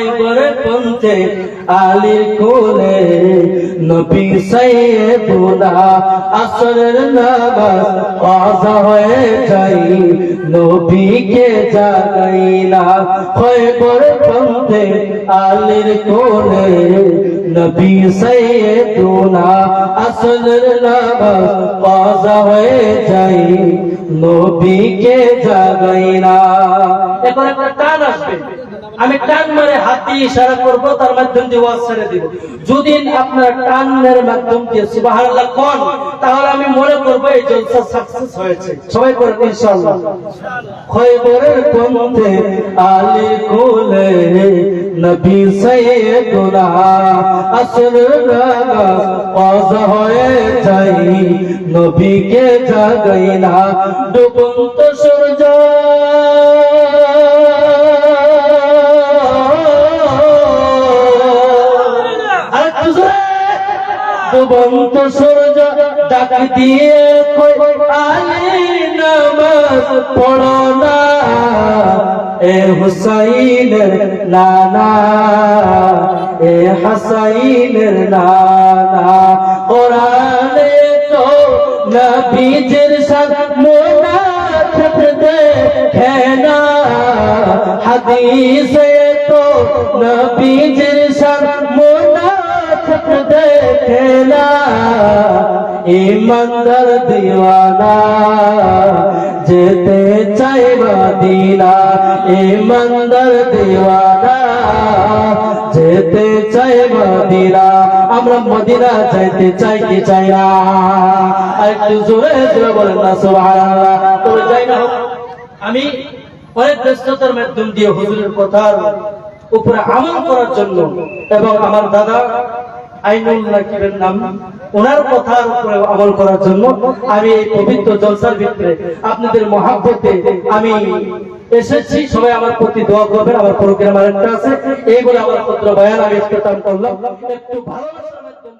খয়বরে পন্থে আলীর কোলে। নবী সাইয়েদুনা আসরের নামাজ কাজা হয়ে যাই নবীকে জাগাইলা। খয়বর পন্থে আলীর কোলে। নবী সাইয়েদুনা আসরের নামাজ কাজা হয়ে যাই নবীকে জাগাইলা। এখন একটা টান আসবে। আমি টান মারে হাত দিয়ে ইশারা করব, তার মাধ্যম দিয়ে ওয়াজ ছেড়ে দিব। যদি আপনারা টানের মাধ্যম দিয়ে সুবহানাল্লাহ কোন, তাহলে আমি মনে করব এই জলসা সাকসেস হয়েছে। সবাই করেন ইনশাআল্লাহ। খয়বরের পন্থে আলী কোলে নবী সাইয়েদুনা আসর নামাজ কাজা হয়ে যাই, নবীকে জাগাইলা ডুবন্ত সূর্য। ডুবন্ত সূর্য ডাক দিয়ে কই, আলী নামাজ পড়ো না, এ হুসাইনের নানা, এ হাসাইনের নানা। কোরআনে তো নবীজির সাথ মোনাফিক দেখে না, হাদিসে তো নবীজির ইমানদার দিওয়ানা যেতে চাই মদিনা ইমানদার দিওয়ানা যেতে চাই মদিনা আমরা মদিনা যাইতে চাই কি চাই না একটু জোরে জোরে বলেন না সুবহানাল্লাহ তবে যাই না হোক, আমি অনেক ব্যস্ততার মাধ্যম দিয়ে হুজুরের কথার উপরে আমল করার জন্য এবং আমার দাদা আইনুল রাকিবের নাম। ওনার কথার উপরে আমল করার জন্য আমি এই পবিত্র জলসার ভিতরে আপনাদের মহাব্বতে আমি এসেছি। সবাই আমার প্রতি দোয়া করবেন, আমার প্রোগ্রাম আরেকটা আছে। এই বলে আমার পুত্র বয়ান, আমি করলাম। একটু ভালোবাসার মাধ্যম